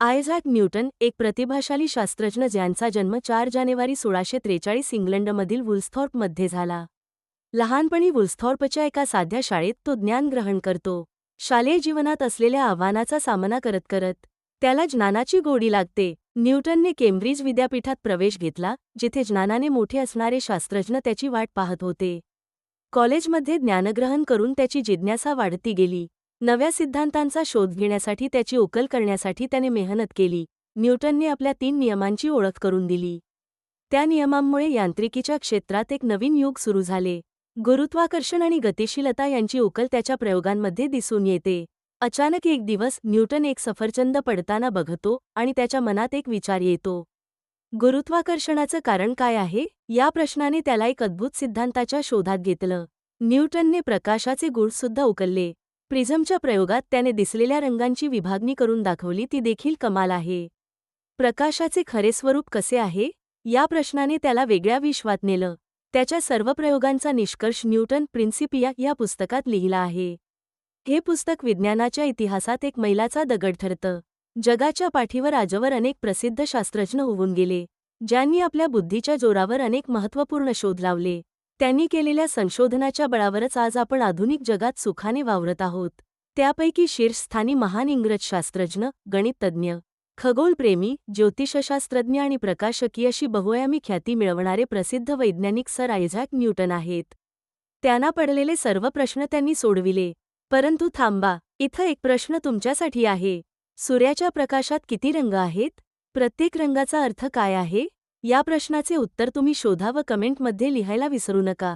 Isaac Newton एक प्रतिभाशाली शास्त्रज्ञ ज्यांचा जन्म चार जानेवारी सोळाशे त्रेचाळीस इंग्लंडमधील वुल्स्थॉर्पमध्ये झाला. लहानपणी वुल्स्थॉर्पच्या एका साध्या शाळेत तो ज्ञान ग्रहण करतो. शालेय जीवनात असलेल्या आव्हानाचा सामना करत करत त्याला ज्ञानाची गोडी लागते. न्यूटनने केम्ब्रिज विद्यापीठात प्रवेश घेतला जिथे ज्ञानाने मोठे असणारे शास्त्रज्ञ त्याची वाट पाहत होते. कॉलेजमध्ये ज्ञानग्रहण करून त्याची जिज्ञासा वाढती गेली. नव्या सिद्धांतांचा शोध घेण्यासाठी त्याची उकल करण्यासाठी त्याने मेहनत केली. न्यूटनने आपल्या तीन नियमांची ओळख करून दिली. त्या नियमांमुळे यांत्रिकीच्या क्षेत्रात एक नवीन युग सुरू झाले. गुरुत्वाकर्षण आणि गतिशीलता यांची उकल त्याच्या प्रयोगांमध्ये दिसून येते. अचानक एक दिवस न्यूटन एक सफरचंद पडताना बघतो आणि त्याच्या मनात एक विचार येतो. गुरुत्वाकर्षणाचं कारण काय आहे? या प्रश्नाने त्याला एक अद्भुत सिद्धांताच्या शोधात घेतलं. न्यूटनने प्रकाशाचे गुळसुद्धा उकलले. प्रिझमच्या प्रयोगात त्याने दिसलेल्या रंगांची विभागणी करून दाखवली ती देखील कमाल आहे. प्रकाशाचे खरे स्वरूप कसे आहे? या प्रश्नाने त्याला वेगळ्या विश्वात नेलं. त्याच्या सर्व प्रयोगांचा निष्कर्ष न्यूटन प्रिन्सिपिया या पुस्तकात लिहिला आहे. हे पुस्तक विज्ञानाच्या इतिहासात एक मैलाचा दगड ठरतं. जगाच्या पाठीवर आजवर अनेक प्रसिद्ध शास्त्रज्ञ होऊन गेले ज्यांनी आपल्या बुद्धीच्या जोरावर अनेक महत्त्वपूर्ण शोध लावले. त्यांनी केलेल्या संशोधनाच्या बळावरच आज आपण आधुनिक जगात सुखाने वावरत आहोत. त्यापैकी शीर्षस्थानी महान इंग्रज शास्त्रज्ञ गणिततज्ञ खगोलप्रेमी ज्योतिषशास्त्रज्ञ आणि प्रकाशकी अशी बहुआयामी ख्याती मिळवणारे प्रसिद्ध वैज्ञानिक सर आयझॅक न्यूटन आहेत. त्यांना पडलेले सर्व प्रश्न त्यांनी सोडविले. परंतु थांबा इथं एक प्रश्न तुमच्यासाठी आहे. सूर्याच्या प्रकाशात किती रंग आहेत? प्रत्येक रंगाचा अर्थ काय आहे? या प्रश्नाचे उत्तर तुम्ही शोधा व कमेंटमध्ये लिहायला विसरू नका.